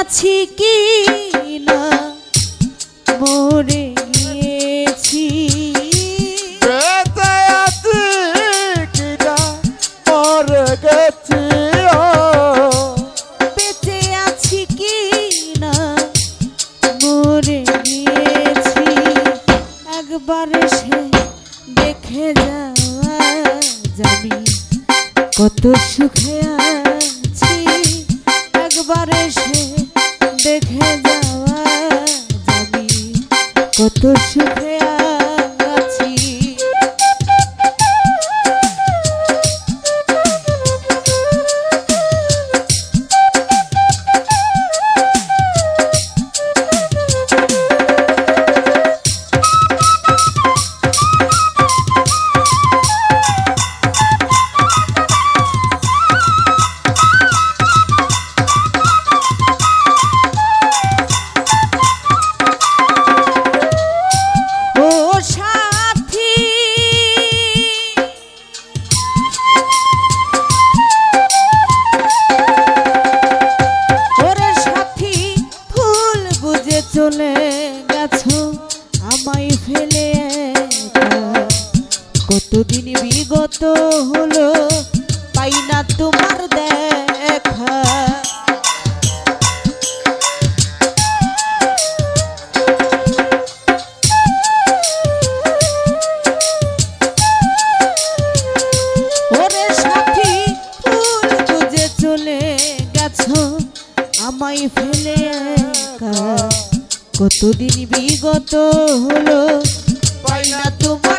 আছি কি না? মরে গিয়েছি। একবার সে দেখে যাওয়া যাবি। কত সুখে দেখে যাওয়া যাবি কত সুখে গেছো আমায় ফেলে। কতদিন বিগত হলো পাই না তোমার দেখা আমায় ফেলে কতদিন বিগত হলো? পাই না তোমার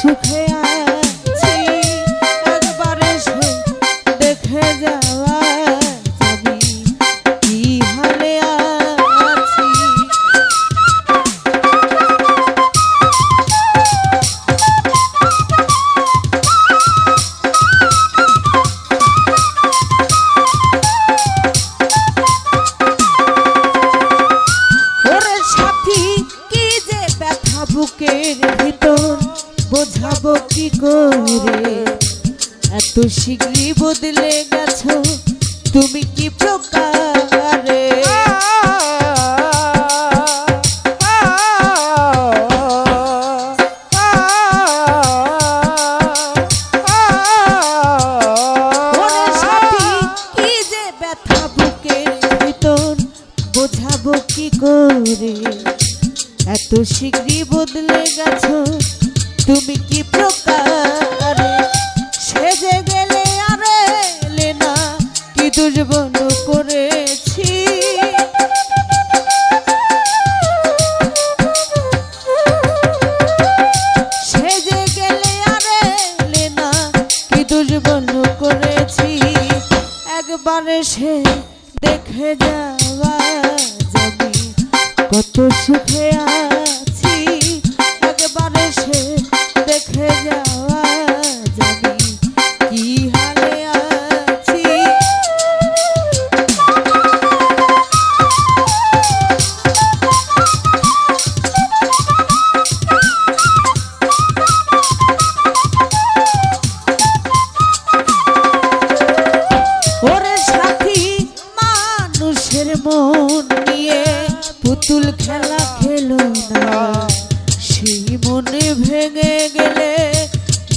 Shook কি করে এত শীঘ্রই বদলে গেছো, তুমি কি প্রকারে বোঝাবো কি করে? এত শীঘ্রই বদলে গেছো তুমি কি প্রকারে সেজে গেলে আর এলে না কি করেছি? সেজে গেলে আর কি করেছি? একবারে সে দেখে যাওয়া যাবি, কত সুখে আছি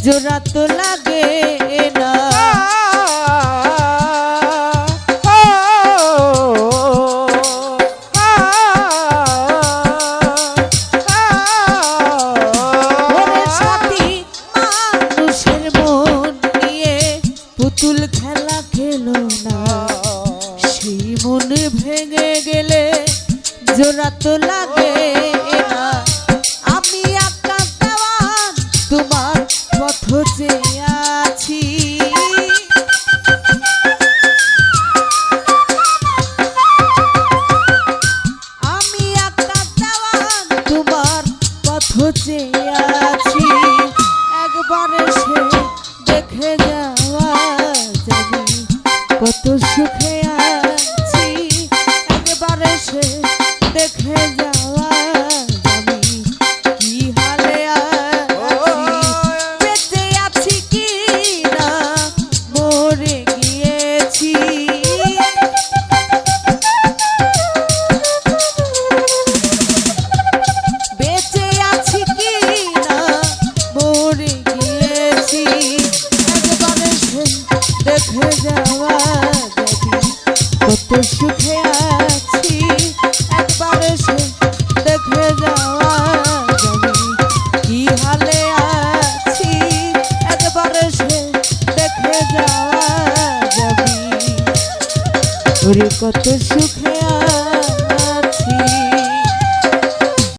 জোড়া লাগে না। পুতুল খেলা খেলো না। সেই ভেঙে গেলে জোড়া তো লাগে না। আমি আকাশ দেওয়ান, তোমার সুখে যাওয়া যাবে। কত সুখে সুখে আছি, একবার সে দেখে যাওয়া যাবে। কি হালে আছি, একবার সে দেখে যাওয়া যাবে। কত সুখে